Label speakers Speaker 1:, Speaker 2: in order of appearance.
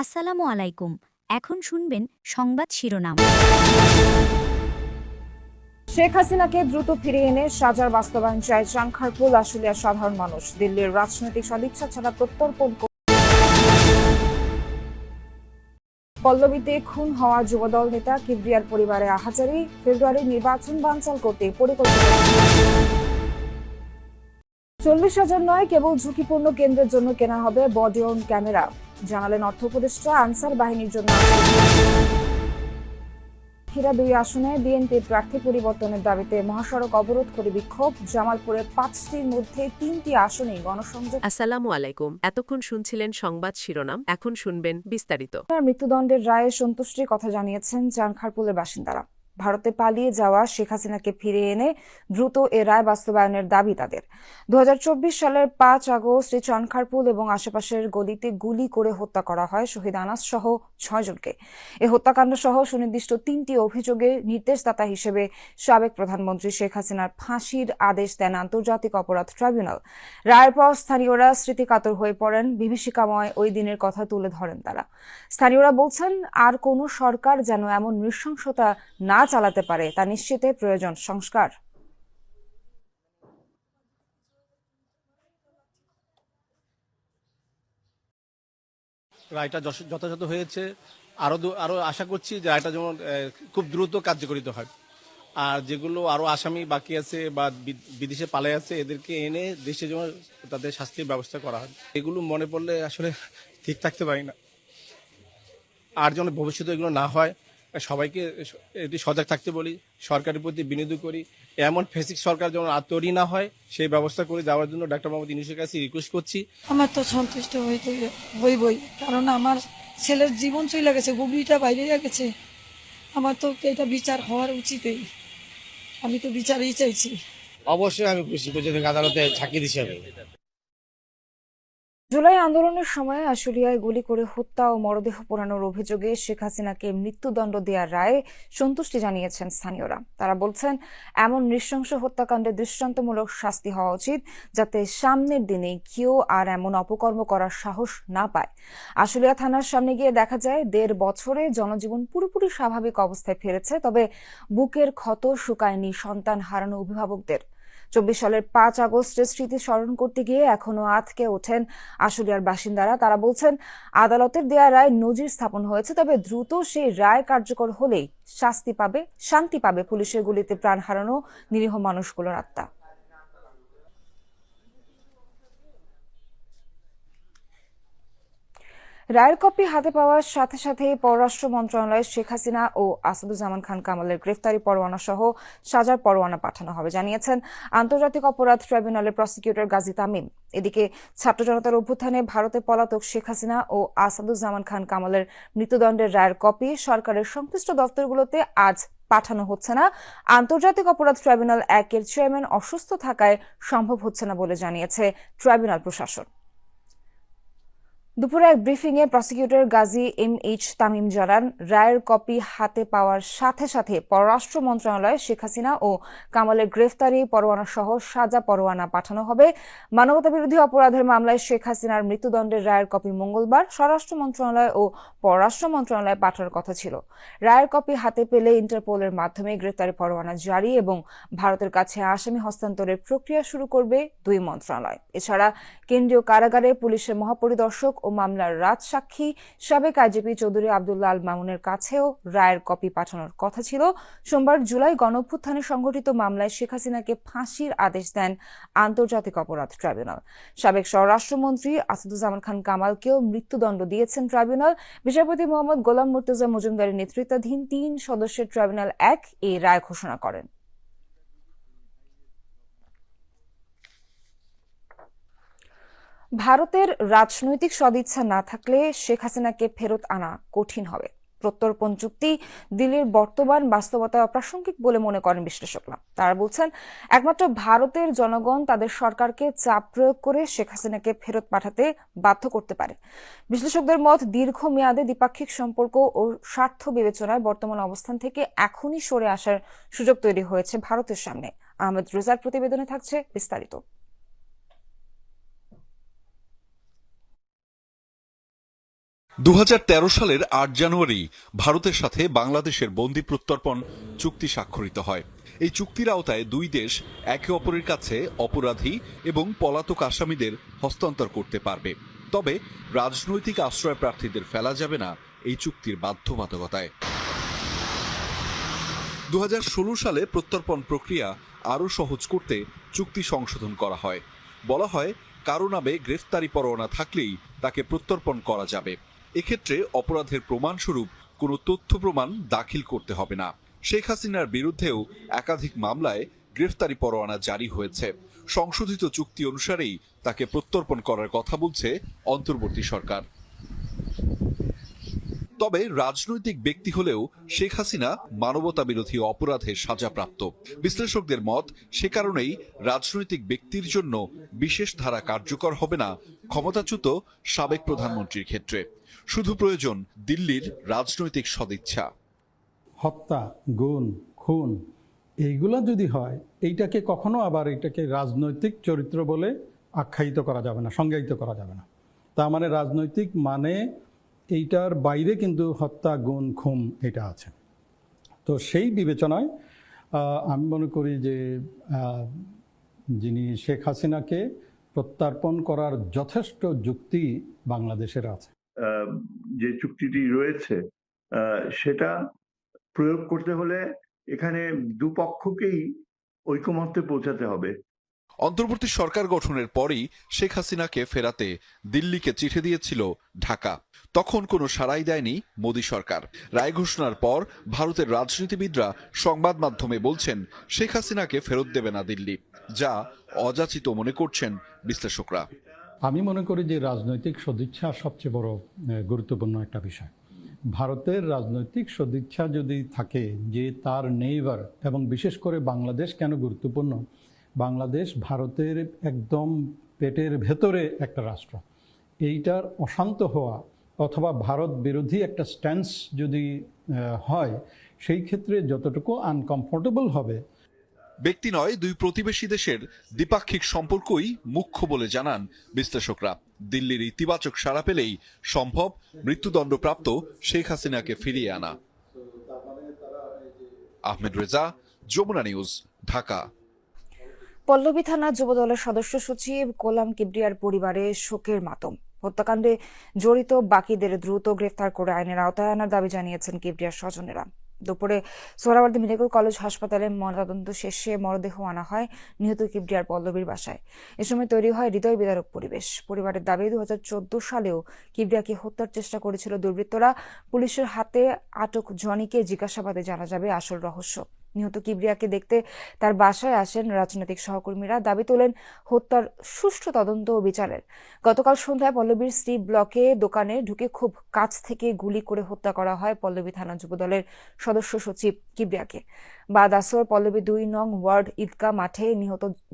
Speaker 1: আসসালামু আলাইকুম। এখন শুনবেন সংবাদ শিরোনাম।
Speaker 2: শেখ হাসিনাকে দ্রুত ফিরিয়ে এনে সাজার বাস্তবায়ন চায় চাংখারপুল আশুলিয়ার সাধারণ মানুষ। দিল্লির রাজনৈতিক সদিচ্ছা ছাড়া প্রত্যর্পণ পল্লবীতে খুন হওয়া যুবদল নেতা কিবরিয়ার পরিবারে আহাজারি। ফেব্রুয়ারি নির্বাচন বানচাল করতে পরিকল্পনা চল্লিশ হাজার নয় কেবল ঝুঁকিপূর্ণ কেন্দ্রের জন্য কেনা হবে বডি অন ক্যামেরা। জানালেন অর্থ উপদেষ্টা আনসার বাহিনীর জন্য। হীরা দুই আসনে বিএনপি প্রার্থী পরিবর্তনের দাবিতে মহাসড়ক অবরোধ করে বিক্ষোভ। জামালপুরে পাঁচটির মধ্যে তিনটি আসনে গণসংযোগ।
Speaker 3: আসসালামু আলাইকুম। এতক্ষণ শুনছিলেন সংবাদ শিরোনাম এখন শুনবেন বিস্তারিত।
Speaker 2: মৃত্যুদণ্ডের রায়ে সন্তুষ্টির কথা জানিয়েছেন চানখারপুলের বাসিন্দারা। ভারতে পালিয়ে যাওয়া শেখ হাসিনাকে ফিরে এনে দ্রুত এ রায় বাস্তবায়নের দাবি তাদের। দুহাজার চব্বিশ সালের পাঁচ আগস্ট চানখারপুল এবং আশেপাশের গলিতে গুলি করে হত্যা করা হয় শহীদ আনাস সহ ছয়জনকে এ হত্যাকাণ্ড সহ সুনির্দিষ্ট তিনটি অভিযোগে নির্দেশদাতা হিসেবে সাবেক প্রধানমন্ত্রী শেখ হাসিনার ফাঁসির আদেশ দেন আন্তর্জাতিক অপরাধ ট্রাইব্যুনাল। রায়ের পর স্থানীয়রা স্মৃতিকাতর হয়ে পড়েন, বিভীষিকাময় ওই দিনের কথা তুলে ধরেন তারা। স্থানীয়রা বলছেন, আর কোনো সরকার যেন এমন নৃশংসতা না চালাতে পারে, তা নিশ্চিতে প্রয়োজন, সংস্কার।
Speaker 4: রায়টা যথাযথ হয়েছে। আরও দু- আরও আশা করছি যে রায়টা যেমন খুব দ্রুত কার্যকরিত হয়। আর যেগুলো আরও আসামি বাকি আছে বা বিদেশে পালে আছে, এদেরকে এনে দেশে যেমন তাদের শাস্তির ব্যবস্থা করা হয়। এগুলো মনে পড়লে আসলে ঠিক থাকতে পারি না। আর যেন ভবিষ্যতে এগুলো না হয় সবাইকে এটি সজাগ থাকতে বলি সরকারের প্রতি বিনোদন করি। এমন ফেসিক সরকার যেমন আর তৈরি না হয় সেই ব্যবস্থা করে যাওয়ার জন্য ডাক্তার মোহাম্মদ ইউনুসের কাছে রিকোয়েস্ট করছি।
Speaker 5: আমার তো সন্তুষ্ট হইতে হইবই কারণ আমার ছেলের জীবন চলে গেছে গুগলিটা বাইরে গেছে। আমার তো এটা বিচার হওয়ার উচিতই। আমি তো বিচারই চাইছি।
Speaker 6: অবশ্যই আমি খুশি যদি আদালতে ছাকি দিছি আমি।
Speaker 2: জুলাই আন্দোলনের সময় আশুলিয়ায় গুলি করে হত্যা ও মরদেহ পোড়ানোর অভিযোগে শেখ হাসিনাকে মৃত্যুদণ্ড দেওয়ার রায়ে সন্তুষ্টি জানিয়েছেন স্থানীয়রা। তারা বলছেন, এমন নৃশংস হত্যাকাণ্ডে দৃষ্টান্তমূলক শাস্তি হওয়া উচিত যাতে সামনের দিনে কেউ আর এমন অপকর্ম করার সাহস না পায়। আশুলিয়া থানার সামনে গিয়ে দেখা যায়, দেড় বছরে জনজীবন পুরোপুরি স্বাভাবিক অবস্থায় ফিরেছে, তবে বুকের ক্ষত শুকায়নি সন্তান হারানো অভিভাবকদের। চব্বিশ সালের পাঁচ আগস্টের স্মৃতি স্মরণ করতে গিয়ে এখনও আতকে ওঠেন আশুলিয়ার বাসিন্দারা। তারা বলছেন, আদালতের দেয়া রায় নজির স্থাপন হয়েছে, তবে দ্রুত সেই রায় কার্যকর হলেই শাস্তি পাবে, শান্তি পাবে পুলিশের গুলিতে প্রাণ হারানো নিরীহ মানুষগুলোর আত্মা। রায়ের কপি হাতে পাওয়ার সাথে সাথে পররাষ্ট্র মন্ত্রণালয়ে শেখ হাসিনা ও আসাদুজ্জামান খান কামালের গ্রেফতারি পরোয়ানা সহ সাজার পরোয়ানা পাঠানো হবে, জানিয়েছেন আন্তর্জাতিক অপরাধ ট্রাইব্যুনালের প্রসিকিউটর গাজী তামিম এদিকে ছাত্র জনতার অভ্যুত্থানে ভারতে পলাতক শেখ হাসিনা ও আসাদুজ্জামান খান কামালের মৃত্যুদণ্ডের রায়ের কপি সরকারের সংশ্লিষ্ট দপ্তরগুলোতে আজ পাঠানো হচ্ছে না। আন্তর্জাতিক অপরাধ ট্রাইব্যুনাল একের চেয়ারম্যান অসুস্থ থাকায় সম্ভব হচ্ছে না বলে জানিয়েছে ট্রাইব্যুনাল প্রশাসন। দুপুরে এক ব্রিফিংয়ে prosecutor Gazi M H Tamim জানান, রায়ের কপি হাতে পাওয়ার সাথে সাথে পররাষ্ট্র মন্ত্রণালয়ে শেখ হাসিনা ও কামালের গ্রেফতারি পরোয়ানা সহ সাজা পরোয়ানা পাঠানো হবে। মানবতাবিরোধী অপরাধের মামলায় শেখ হাসিনার মৃত্যুদণ্ডের রায়ের কপি মঙ্গলবার স্বরাষ্ট্র মন্ত্রণালয় ও পররাষ্ট্র মন্ত্রণালয়ে পাঠানোর কথা ছিল। রায়ের কপি হাতে পেলে ইন্টারপোলের মাধ্যমে গ্রেফতারি পরোয়ানা জারি এবং ভারতের কাছে আসামি হস্তান্তরের প্রক্রিয়া শুরু করবে দুই মন্ত্রণালয়। এছাড়া কেন্দ্রীয় কারাগারে পুলিশের মহাপরিদর্শক ও মামলার রাজসাক্ষী সাবেক আইজিপি চৌধুরী আবদুল্লাহ আল মামুনের কাছেও রায়ের কপি পাঠানোর কথা ছিল। সোমবার জুলাই গণঅভ্যুত্থানে সংঘটিত মামলায় শেখ হাসিনাকে ফাঁসির আদেশ দেন আন্তর্জাতিক অপরাধ ট্রাইব্যুনাল। সাবেক স্বরাষ্ট্রমন্ত্রী আসাদুজ্জামান খান কামালকেও মৃত্যুদণ্ড দিয়েছেন ট্রাইব্যুনাল। বিচারপতি মোহাম্মদ গোলাম মুর্তজা মজুমদারের নেতৃত্বাধীন তিন সদস্যের ট্রাইব্যুনাল এক এই রায় ঘোষণা করেন। ভারতের রাজনৈতিক সদিচ্ছা না থাকলে শেখ হাসিনাকে ফেরত আনা কঠিন হবে। প্রত্যর্পণ চুক্তি দিল্লির বর্তমান বাস্তবতায় অপ্রাসঙ্গিক বলে মনে করেন বিশ্লেষকরা। তারা বলছেন, একমাত্র ভারতের জনগণ তাদের সরকারকে চাপ প্রয়োগ করে শেখ হাসিনাকে ফেরত পাঠাতে বাধ্য করতে পারে। বিশ্লেষকদের মত দীর্ঘ মেয়াদে দ্বিপাক্ষিক সম্পর্ক ও স্বার্থ বিবেচনায় বর্তমান অবস্থান থেকে এখনই সরে আসার সুযোগ তৈরি হয়েছে ভারতের সামনে। আহমেদ রোজার প্রতিবেদনে থাকছে বিস্তারিত।
Speaker 7: দু হাজার তেরো সালের আট জানুয়ারি ভারতের সাথে বাংলাদেশের বন্দি প্রত্যর্পণ চুক্তি স্বাক্ষরিত হয়। এই চুক্তির আওতায় দুই দেশ একে অপরের কাছে অপরাধী এবং পলাতক আসামিদের হস্তান্তর করতে পারবে। তবে রাজনৈতিক আশ্রয় প্রার্থীদের ফেলা যাবে না এই চুক্তির বাধ্যবাধকতায়। দু হাজার ষোলো সালে প্রত্যর্পণ প্রক্রিয়া আরও সহজ করতে চুক্তি সংশোধন করা হয়। বলা হয়, কারও নামে গ্রেফতারি পরোয়ানা থাকলেই তাকে প্রত্যর্পণ করা যাবে। এক্ষেত্রে অপরাধের প্রমাণস্বরূপ কোনো তথ্য প্রমাণ দাখিল করতে হবে না। শেখ হাসিনার বিরুদ্ধেও একাধিক মামলায় গ্রেফতারি পরোয়ানা জারি হয়েছে। সংশোধিত চুক্তি অনুসারেই তাকে প্রত্যর্পণ করার কথা বলছে অন্তর্বর্তী সরকার। তবে রাজনৈতিক ব্যক্তি হলেও শেখ হাসিনা মানবতা বিরোধী অপরাধে সাজাপ্রাপ্ত। বিশ্লেষকদের মত, সে কারণেই রাজনৈতিক ব্যক্তির জন্য বিশেষ ধারা কার্যকর হবে না ক্ষমতাচ্যুত সাবেক প্রধানমন্ত্রীর ক্ষেত্রে। শুধু প্রয়োজন দিল্লির রাজনৈতিক সদিচ্ছা।
Speaker 8: হত্যা গুণ খুন, এইগুলো যদি হয়, এইটাকে কখনো আবার এটাকে রাজনৈতিক চরিত্র বলে আখ্যায়িত করা যাবে না, সংজ্ঞায়িত করা যাবে না। তার মানে রাজনৈতিক মানে এইটার বাইরে কিন্তু হত্যা গুণ খুম এটা আছে। তো সেই বিবেচনায় আমি মনে করি যে যিনি শেখ হাসিনাকে প্রত্যার্পণ করার যথেষ্ট যুক্তি বাংলাদেশের আছে।
Speaker 9: যে চুক্তিটি রয়েছে সেটা প্রয়োগ করতে হলে এখানে দুপক্ষকেই ঐকমত্যে পৌঁছাতে হবে।
Speaker 7: অন্তর্বর্তী সরকার গঠনের পরই শেখ হাসিনাকে ফেরাতে দিল্লিকে চিঠি দিয়েছিল ঢাকা। তখন কোনো সাড়াই দেয়নি মোদী সরকার। রায় ঘোষণার পর ভারতের রাজনীতিবিদরা সংবাদ মাধ্যমে বলছেন, শেখ হাসিনাকে ফেরত দেবে না দিল্লি। যা অযাচিত মনে করছেন বিশ্লেষকরা।
Speaker 8: আমি মনে করি যে রাজনৈতিক সদিচ্ছা সবচেয়ে বড় গুরুত্বপূর্ণ একটা বিষয়। ভারতের রাজনৈতিক সদিচ্ছা যদি থাকে যে তার নেইবার এবং বিশেষ করে বাংলাদেশ কেন গুরুত্বপূর্ণ? বাংলাদেশ ভারতের একদম পেটের ভেতরে একটা রাষ্ট্র। এইটার অশান্ত হওয়া অথবা ভারত বিরোধী একটা স্ট্যান্স যদি হয়, সেই ক্ষেত্রে যতটুকু আনকমফোর্টেবল হবে
Speaker 7: ব্যক্তি নয়, দুই প্রতিবেশী দেশের দ্বিপাক্ষিক সম্পর্কই মুখ্য বলে জানান বিশ্লেষকরা। দিল্লির ইতিবাচক সাড়া পেলেই সম্ভব মৃত্যুদণ্ডপ্রাপ্ত শেখ হাসিনাকে ফিরিয়ে আনা। আহমেদ রেজা, যমুনা নিউজ, ঢাকা।
Speaker 2: পল্লবী থানা যুবদলের সদস্য সচিব গোলাম কিবরিয়ার পরিবারে শোকের মাতম। হত্যাকাণ্ডে জড়িত বাকিদের দ্রুত গ্রেফতার করে আইনের আওতায় আনার দাবি জানিয়েছেন কিবরিয়ার স্বজনেরা। দুপুরে সোহরাবাদী মেডিকেল কলেজ হাসপাতালে ময়নাতদন্ত শেষে মরদেহ আনা হয় নিহত কিবরিয়ার পল্লবীর বাসায়। এ সময় তৈরি হয় হৃদয় বিদারক পরিবেশ। পরিবারের দাবি দু হাজার চোদ্দ সালেও কিবরিয়াকে হত্যার চেষ্টা করেছিল দুর্বৃত্তরা। পুলিশের হাতে আটক জনিকে জিজ্ঞাসাবাদে জানা যাবে আসল রহস্য। নিহত কিবরিয়াকে দেখতে তার বাসায় আসেন রাজনৈতিক সহকর্মীরা। দাবি তোলেন হত্যার সুষ্ঠু তদন্ত ও বিচারের। গতকাল সন্ধ্যায় পল্লবীর স্ত্রী ব্লকে দোকানে ঢুকে খুব কাছ থেকে গুলি করে হত্যা করা হয় পল্লবী থানা যুবদলের সদস্য সচিব কিবরিয়াকে। বাদ আসর পল্লবী দুই নং ওয়ার্ড ঈদগাহ মাঠে নিহত